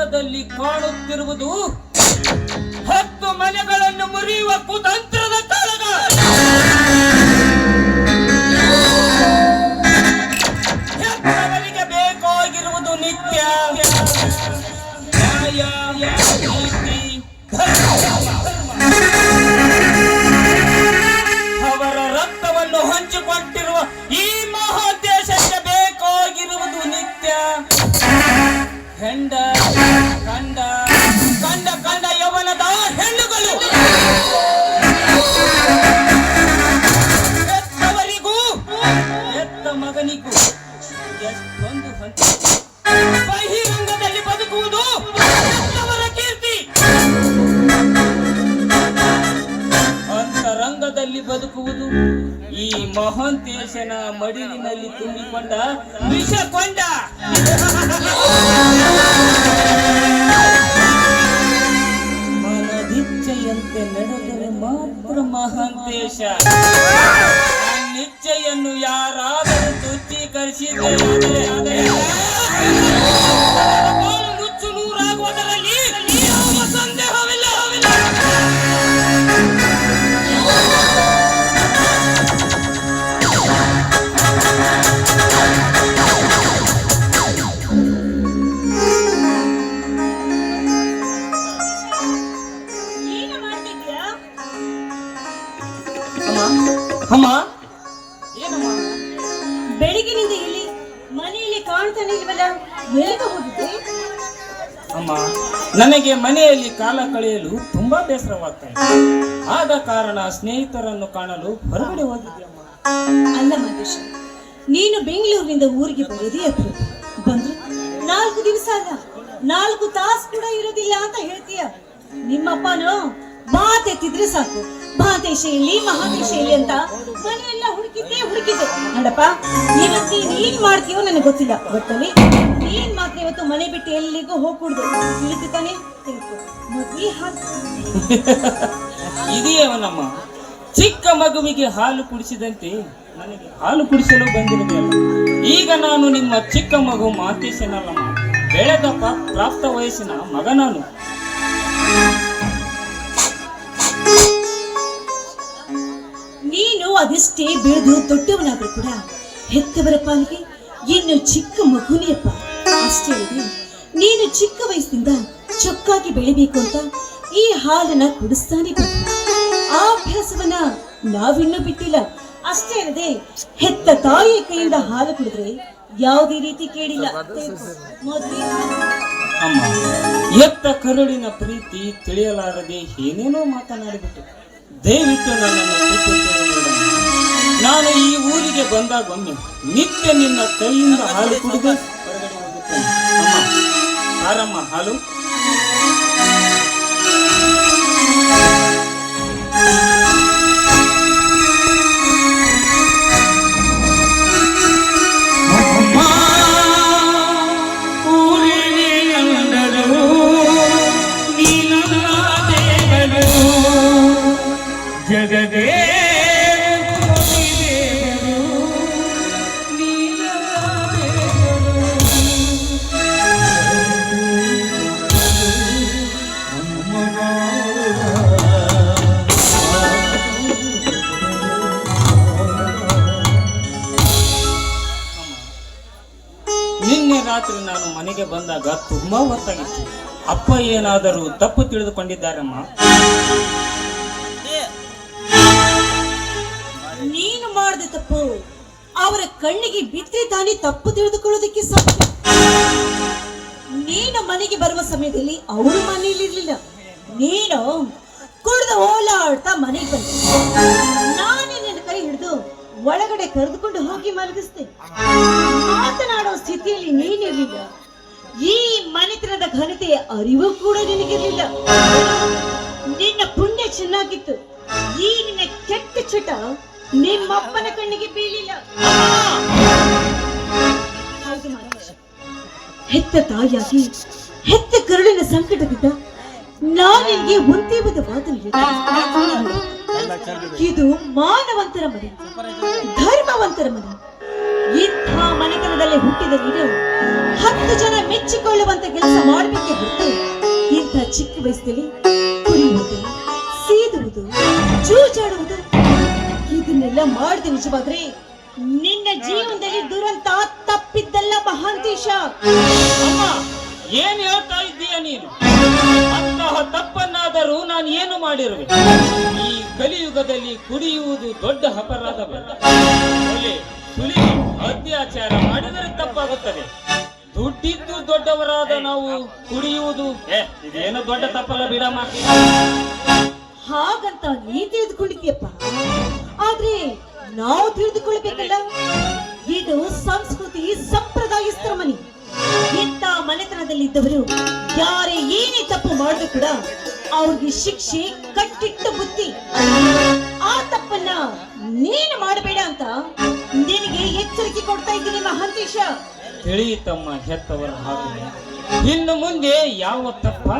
ಕ್ಷಣದಲ್ಲಿ ಕಾಣುತ್ತಿರುವುದು ಹತ್ತು ಮನೆಗಳನ್ನು ಮುರಿಯುವ ಕುತಂತ್ರದ ಕಾಳಗ ಹೆತ್ತವರಿಗೆ ಬೇಕಾಗಿರುವುದು ನಿತ್ಯ. ನ್ಯಾಯ ಅವರ ರಕ್ತವನ್ನು ಹಂಚಿಕೊಂಡಿರುವ ಈ ಮಾ ಮಗನಿಗೂ ಎಷ್ಟೊಂದು ಹಂತ. ಬಹಿರಂಗದಲ್ಲಿ ಬದುಕುವುದು ಅವರ ಕೀರ್ತಿ. ಅಂತರಂಗದಲ್ಲಿ ಬದುಕುವುದು ಈ ಮಹಾಂತೇಶನ ಮಡಿಲಿನಲ್ಲಿ ತುಂಬಿಕೊಂಡ ವಿಷ ಕೊಂಡ ಮನದಿಚ್ಛೆಯಂತೆ ನಡೆದರೆ ಮಾತ್ರ ಮಹಾಂತೇಶ. ನಿಚ್ಚೆಯನ್ನು ಯಾರಾದರೂ કરશી દે ಅಮ್ಮ ನನಗೆ ಮನೆಯಲ್ಲಿ ಕಾಲ ಕಳೆಯಲು ತುಂಬಾ ಬೇಸರವಾಗ್ತಾ ಇದೆ. ಆದ ಕಾರಣ ಸ್ನೇಹಿತರನ್ನು ಕಾಣಲು ಹೊರಗಡೆ ಹೋಗಿದ್ದೆ ಅಮ್ಮ. ಅಲ್ಲ ಮಹೇಶ ನೀನು ಬೆಂಗಳೂರಿನಿಂದ ಊರಿಗೆ ಬರೋದೇ ಅಪರೂಪ ಬಂದ್ರು ನಾಲ್ಕು ದಿವಸ ಅಲ್ಲ ನಾಲ್ಕು ತಾಸು ಕೂಡ ಇರೋದಿಲ್ಲ ಅಂತ ಹೇಳ್ತೀಯ. ನಿಮ್ಮಪ್ಪನು ಮಾತೆತ್ತಿದ್ರೆ ಸಾಕು. ಮಹಾದೇಶ ಇಲ್ಲಿ ಮಹಾದೇಶ ಇಲ್ಲಿ ಅಂತ ಮನೆಯೆಲ್ಲ ಹುಡುಕಿದ್ದೆ ಹುಡುಕಿದ್ದೆ. ನೋಡಪ್ಪ ಇವತ್ತು ನೀನ್ ಮಾಡ್ತೀಯೋ ನನಗೆ ಗೊತ್ತಿಲ್ಲ. ಗೊತ್ತಲ್ಲಿ ನೀನ್ ಮಾತ್ರ ಇವತ್ತು ಮನೆ ಬಿಟ್ಟು ಎಲ್ಲಿಗೂ ಹೋಗ್ಬಿಡ್ದು ತಿಳಿದು ತಾನೆ? ಮದ್ವೆ ಹಾಲು ಇದೆಯವನಮ್ಮ ಚಿಕ್ಕ ಮಗುವಿಗೆ ಹಾಲು ಕುಡಿಸಿದಂತೆ ನನಗೆ ಹಾಲು ಕುಡಿಸಲು ಬಂದಿರಬೇಕು ಈಗ ನಾನು ನಿಮ್ಮ ಚಿಕ್ಕ ಮಗು ಮಾತೇಶನಲ್ಲಮ್ಮ. ಬೆಳೆದ ಪ್ರಾಪ್ತ ವಯಸ್ಸಿನ ಮಗ ಅದೆಷ್ಟೇ ಬೆಳೆದು ದೊಡ್ಡವನಾದ್ರೂ ಕೂಡ ಹೆತ್ತವರ ಪಾಲಿಗೆ ಇನ್ನು ಚಿಕ್ಕ ಮಗುನಿಯಪ್ಪ ಅಷ್ಟೇ ಅಲ್ಲದೆ ನೀನು ಚಿಕ್ಕ ವಯಸ್ಸಿನಿಂದ ಚೊಕ್ಕಾಗಿ ಬೆಳಿಬೇಕು ಅಂತ ಈ ಹಾಲನ್ನ ಕುಡಿಸ್ತಾನೆ ಆ ಅಭ್ಯಾಸವನ್ನ ನಾವಿನ್ನೂ ಬಿಟ್ಟಿಲ್ಲ. ಅಷ್ಟೇ ಅಲ್ಲದೆ ಹೆತ್ತ ತಾಯಿಯ ಕೈಯಿಂದ ಹಾಲು ಕುಡಿದ್ರೆ ಯಾವುದೇ ರೀತಿ ಕೇಳಿಲ್ಲ ಅಮ್ಮ, ಎತ್ತ ಕರುಳಿನ ಪ್ರೀತಿ ತಿಳಿಯಲಾರದೆ ಏನೇನೋ ಮಾತನಾಡಿಬಿಟ್ಟು ದಯವಿಟ್ಟು ನನ್ನನ್ನು ಈ ಬಂದಾಗ ಒಮ್ಮೆ ನಿತ್ಯ ನಿನ್ನ ಕೈಯಿಂದ ಹಾಲು ಕುಡಿದು ಹೊರಗಡೆ ಆರಮ್ಮ ಹಾಲು. ಜಗದೇ ನಾನು ಮನೆಗೆ ಬಂದಾಗ ತುಂಬಾ ಹೊತ್ತಾಗಿತ್ತು. ಅಪ್ಪ ಏನಾದರೂ ತಪ್ಪು ತಿಳಿದುಕೊಂಡಿದ್ದಾರಮ್ಮ? ನೀನು ಮಾಡಿದ ತಪ್ಪು, ಅವರ ಕಣ್ಣಿಗೆ ಬಿದ್ದರೆ ತಾನೇ ತಪ್ಪು ತಿಳಿದುಕೊಳ್ಳೋದಕ್ಕೆ ಸಾಧ್ಯ. ನೀನು ಮನೆಗೆ ಬರುವ ಸಮಯದಲ್ಲಿ ಅವರು ಮನೆಯಲ್ಲಿರ್ಲಿಲ್ಲ. ನೀನು ಕುಡಿದು ಓಲಾಡ್ತಾ ಮನೆಗೆ ಬಂದೆ. ನಾನೇ ನಿನ್ನ ಕೈ ಹಿಡಿದು ಒಳಗಡೆ ಕರೆದುಕೊಂಡು ಹೋಗಿ ಮಲಗಿಸ್ತೇನೆ ಮಾತನಾಡೋ ಸ್ಥಿತಿಯಲ್ಲಿ ಈ ಮನೆತನದ ಘನತೆಯ ಅರಿವು ಕೂಡ ನಿನಗಿರಲಿಲ್ಲ ನಿನ್ನ ಪುಣ್ಯ ಚೆನ್ನಾಗಿತ್ತು. ಈ ನಿನ್ನ ಕೆಟ್ಟ ಚಟ ನಿಮ್ಮಪ್ಪನ ಕಣ್ಣಿಗೆ ಬೀಳಿಲ್ಲ. ಹೆತ್ತ ತಾಯಿಯಾಗಿ, ಹೆತ್ತ ಕರುಳಿನ ಸಂಕಟದಿಂದ ನಾನಿಗೆ ಒಂದೇ ಒಂದು ಇದು ಮಾನವಂತರ ಮನೆ, ಧರ್ಮವಂತರ ಮನೆ. ಇಂಥ ಮನೆತನದಲ್ಲಿ ಹುಟ್ಟಿದ ನೀನು ಹತ್ತು ಜನ ಮೆಚ್ಚಿಕೊಳ್ಳುವಂತ ಕೆಲಸ ಮಾಡಬೇಕೆ ಹೊರತು ಇಂಥ ಚಿಕ್ಕ ವಯಸ್ಸಲ್ಲಿ ಕುಡಿಯುವುದು ಸೀದುವುದು, ಜೂಜಾಡುವುದು, ಇದನ್ನೆಲ್ಲ ಮಾಡಿದೆ ನಿಜವಾದ್ರೆ ನಿನ್ನ ಜೀವನದಲ್ಲಿ ದುರಂತ ತಪ್ಪಿದ್ದಲ್ಲ ಮಹಾಂತೀಶ. ಅಮ್ಮ, ಏನ್ ಹೇಳ್ತಾ ಇದ್ದೀಯ ನೀನು? ಅಂತಹ ತಪ್ಪನ್ನಾದರೂ ನಾನು ಏನು ಮಾಡಿರುವೆ? ಈ ಕಲಿಯುಗದಲ್ಲಿ ಕುಡಿಯುವುದು ದೊಡ್ಡ ಅಪರಾಧವಲ್ಲ. ಅತ್ಯಾಚಾರ ಮಾಡಿದರೆ ತಪ್ಪಾಗುತ್ತದೆ. ದುಡ್ಡಿದ್ದು ದೊಡ್ಡವರಾದ ನಾವು ಕುಡಿಯುವುದು. ಏ ಇದೇನು ದೊಡ್ಡ ತಪ್ಪಲ್ಲ ಬಿಡಮ್ಮ ಹಾಗಂತ ನೀ ತಿಳಿದುಕೊಂಡಿದ್ಯಪ್ಪ ಆದ್ರೆ ನಾವು ತಿಳಿದುಕೊಳ್ಬೇಕಲ್ಲ ಇದು ಸಂಸ್ಕೃತಿ ಸಂಪ್ರದಾಯಸ್ಥರ ಮನೆ ಇಂಥ ಮನೆತನದಲ್ಲಿದ್ದವರು ಯಾರೇ ಏನೇ ತಪ್ಪು ಮಾಡಿದ್ರು ಕೂಡ ಅವ್ರಿಗೆ ಶಿಕ್ಷೆ ಕಟ್ಟಿಟ್ಟ ಬುದ್ಧಿ. ಆ ತಪ್ಪನ್ನ ನೀನು ಮಾಡಬೇಡ ಅಂತ ನಿನಗೆ ಎಚ್ಚರಿಕೆ ಕೊಡ್ತಾ ಇದ್ದೀನಿ ಮಹಾಂತೇಶ. ತಿಳಿಯಿತಮ್ಮ ಹೆತ್ತವರ ಹಾಗೆ. ಇನ್ನು ಮುಂದೆ ಯಾವ ತಪ್ಪ